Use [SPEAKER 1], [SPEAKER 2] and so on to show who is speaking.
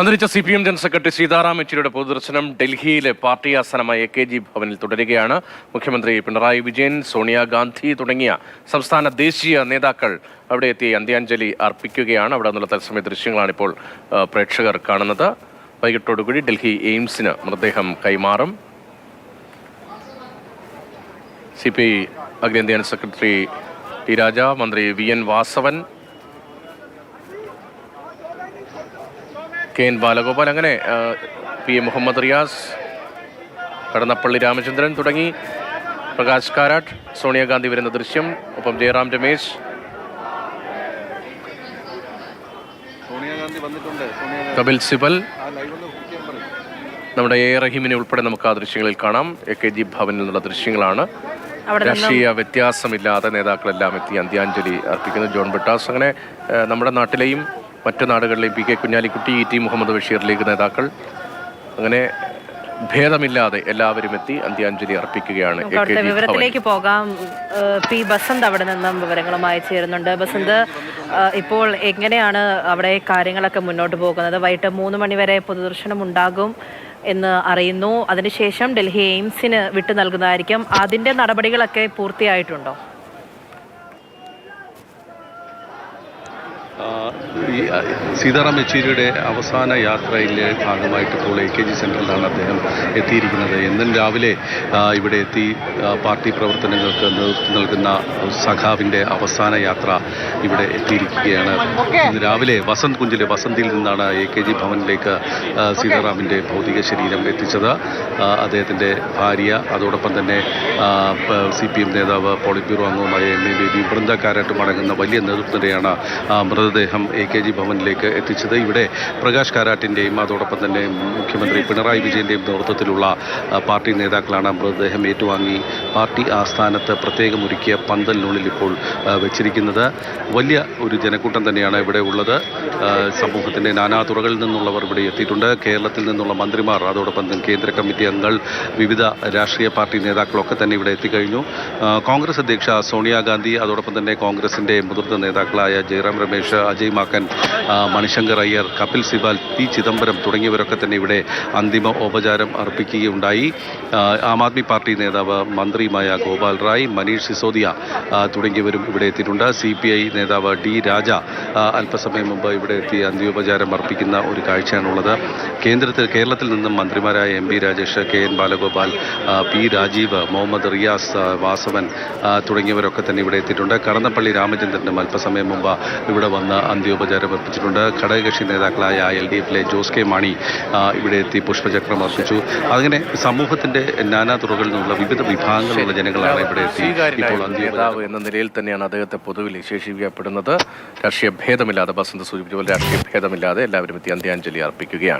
[SPEAKER 1] അന്തരിച്ച C P M general secretary Sitaram യെച്ചൂരിയുടെ പൊതുദർശനം ഡൽഹിയിലെ പാർട്ടി ആസ്ഥാനമായ എ കെ ജി ഭവനിൽ തുടരുകയാണ്. മുഖ്യമന്ത്രി പിണറായി വിജയൻ സോണിയാഗാന്ധി തുടങ്ങിയ സംസ്ഥാന ദേശീയ നേതാക്കൾ അവിടെ എത്തി അന്ത്യാഞ്ജലി അർപ്പിക്കുകയാണ്. അവിടെ നിന്നുള്ള തത്സമയ ദൃശ്യങ്ങളാണ് ഇപ്പോൾ പ്രേക്ഷകർ കാണുന്നത്. വൈകിട്ടോടുകൂടി ഡൽഹി എയിംസിന് മൃതദേഹം കൈമാറും. സി പി ഐ അഖിലേന്ത്യാ സെക്രട്ടറി ടി രാജ മന്ത്രി V N Vasavan K N Balagopal അങ്ങനെ പി എ മുഹമ്മദ് റിയാസ് കടന്നപ്പള്ളി രാമചന്ദ്രൻ തുടങ്ങി. പ്രകാശ് കാരാട്ട് സോണിയാഗാന്ധി വരുന്ന ദൃശ്യം. ഒപ്പം ജയറാം രമേശ്. കപിൽ സിബൽ. നമ്മുടെ എ റഹീമിനെ ഉൾപ്പെടെ നമുക്ക് ആ ദൃശ്യങ്ങളിൽ കാണാം. എ കെ ജി ഭവനിൽ നിന്നുള്ള ദൃശ്യങ്ങളാണ്. രാഷ്ട്രീയ വ്യത്യാസമില്ലാതെ നേതാക്കളെല്ലാം എത്തി അന്ത്യാഞ്ജലി അർപ്പിക്കുന്നു. ജോൺ ബിട്ടാസ് അങ്ങനെ നമ്മുടെ നാട്ടിലെയും മറ്റു നാടുകളിലെയും P K Kunhalikutty E T Muhammad Basheer League നേതാക്കൾ. അങ്ങനെ ഭേദമില്ലാതെ എല്ലാവരും എത്തി അന്ത്യാഞ്ജലി അർപ്പിക്കുകയാണ്
[SPEAKER 2] വിവരത്തിലേക്ക് പോകാം. പി ബസന്ത് അവിടെ നിന്നും വിവരങ്ങളുമായി ചേരുന്നുണ്ട്. ബസന്ത് ഇപ്പോൾ എങ്ങനെയാണ് അവിടെ കാര്യങ്ങളൊക്കെ മുന്നോട്ട് പോകുന്നത്? വൈകിട്ട് മൂന്ന് മണിവരെ പൊതുദർശനം ഉണ്ടാകും എന്ന് അറിയുന്നു. അതിനുശേഷം ഡൽഹി എയിംസിന് വിട്ടു നൽകുന്നതായിരിക്കും. അതിന്റെ നടപടികളൊക്കെ പൂർത്തിയായിട്ടുണ്ടോ?
[SPEAKER 3] ഈ സീതാറാം യെച്ചൂരിയുടെ അവസാന യാത്രയിലെ ഭാഗമായിട്ട് ഇപ്പോൾ എ കെ ജി സെന്ററിലാണ് അദ്ദേഹം എത്തിയിരിക്കുന്നത്. എന്നും രാവിലെ ഇവിടെ എത്തി പാർട്ടി പ്രവർത്തനങ്ങൾക്ക് നേതൃത്വം നൽകുന്ന സഖാവിന്റെ അവസാന യാത്ര ഇവിടെ എത്തിയിരിക്കുകയാണ്. ഇന്ന് രാവിലെ വസന്ത് കുഞ്ചിലെ വസന്തിയിൽ നിന്നാണ് എ കെ ജി ഭവനിലേക്ക് സീതാറാമിന്റെ ഭൗതിക ശരീരം എത്തിച്ചത്. അദ്ദേഹത്തിന്റെ ഭാര്യ അതോടൊപ്പം തന്നെ സി പി എം നേതാവ് പോളിറ്റ് ബ്യൂറോ അംഗവുമായ എം. എ. ബേബി വൃന്ദ കാരാട്ടും അടങ്ങുന്ന വലിയ നേതൃത്വത്തെയാണ് ആ, മൃതദേഹം എ കെ ജി ഭവനിലേക്ക് എത്തിച്ചത്. ഇവിടെ പ്രകാശ് കാരാട്ടിന്റെയും അതോടൊപ്പം തന്നെ മുഖ്യമന്ത്രി പിണറായി വിജയന്റെയും നേതൃത്വത്തിലുള്ള പാർട്ടി നേതാക്കളാണ് മൃതദേഹം ഏറ്റുവാങ്ങി. പാർട്ടി ആസ്ഥാനത്ത് പ്രത്യേകം ഒരുക്കിയ പന്തലിനുള്ളിൽ ഇപ്പോൾ വെച്ചിരിക്കുന്നത്. വലിയ ഒരു ജനക്കൂട്ടം തന്നെയാണ് ഇവിടെ ഉള്ളത്. സമൂഹത്തിന്റെ നാനാതുറകളിൽ നിന്നുള്ളവർ ഇവിടെ എത്തിയിട്ടുണ്ട്. കേരളത്തിൽ നിന്നുള്ള മന്ത്രിമാർ അതോടൊപ്പം കേന്ദ്ര കമ്മിറ്റി അംഗങ്ങൾ വിവിധ രാഷ്ട്രീയ പാർട്ടി നേതാക്കളൊക്കെ തന്നെ ഇവിടെ എത്തിക്കഴിഞ്ഞു. കോൺഗ്രസ് അധ്യക്ഷ സോണിയാഗാന്ധി അതോടൊപ്പം തന്നെ കോൺഗ്രസിന്റെ മുതിർന്ന നേതാക്കളായ ജയറാം രമേശ് അജയ് മാക്കൻ മണിശങ്കർ അയ്യർ കപിൽ സിബാൽ പി ചിദംബരം തുടങ്ങിയവരൊക്കെ തന്നെ ഇവിടെ അന്തിമ ഉപചാരം അർപ്പിക്കുകയുണ്ടായി. ആം ആദ്മി പാർട്ടി നേതാവ് മന്ത്രിയുമായ ഗോപാൽ റായ് മനീഷ് സിസോദിയ തുടങ്ങിയവരും ഇവിടെ എത്തിയിട്ടുണ്ട്. സി പി ഐ നേതാവ് ഡി രാജ അല്പസമയം മുമ്പ് ഇവിടെ എത്തി അന്ത്യോപചാരം അർപ്പിക്കുന്ന ഒരു കാഴ്ചയാണുള്ളത്. കേന്ദ്രത്തിൽ കേരളത്തിൽ നിന്നും മന്ത്രിമാരായ M B Rajesh K N Balagopal P Rajeev Muhammad Riyas Vasavan തുടങ്ങിയവരൊക്കെ തന്നെ ഇവിടെ എത്തിയിട്ടുണ്ട്. കടന്നപ്പള്ളി രാമചന്ദ്രനും അല്പസമയം മുമ്പ് ഇവിടെ വന്ന് അന്ത്യോപചാരം അർപ്പിച്ചിട്ടുണ്ട്. ഘടകകക്ഷി നേതാക്കളായ എൽ ഡി എഫിലെ ജോസ് കെ മാണി ഇവിടെ എത്തി പുഷ്പചക്രം അർപ്പിച്ചു. അങ്ങനെ സമൂഹത്തിന്റെ നാനാ തുറകളിൽ നിന്നുള്ള വിവിധ വിഭാഗങ്ങളിലുള്ള ജനങ്ങളാണ് ഇവിടെ എത്തി ഇപ്പോൾ
[SPEAKER 1] നേതാവ് എന്ന നിലയിൽ തന്നെയാണ് അദ്ദേഹത്തെ പൊതുവിൽ വിശേഷിപ്പിക്കപ്പെടുന്നത്. രാഷ്ട്രീയ ഭേദമില്ലാതെ ബസന്ത് സൂചിപ്പിച്ച പോലെ രാഷ്ട്രീയ ഭേദമില്ലാതെ എല്ലാവരും എത്തി അന്ത്യാഞ്ജലി അർപ്പിക്കുകയാണ്.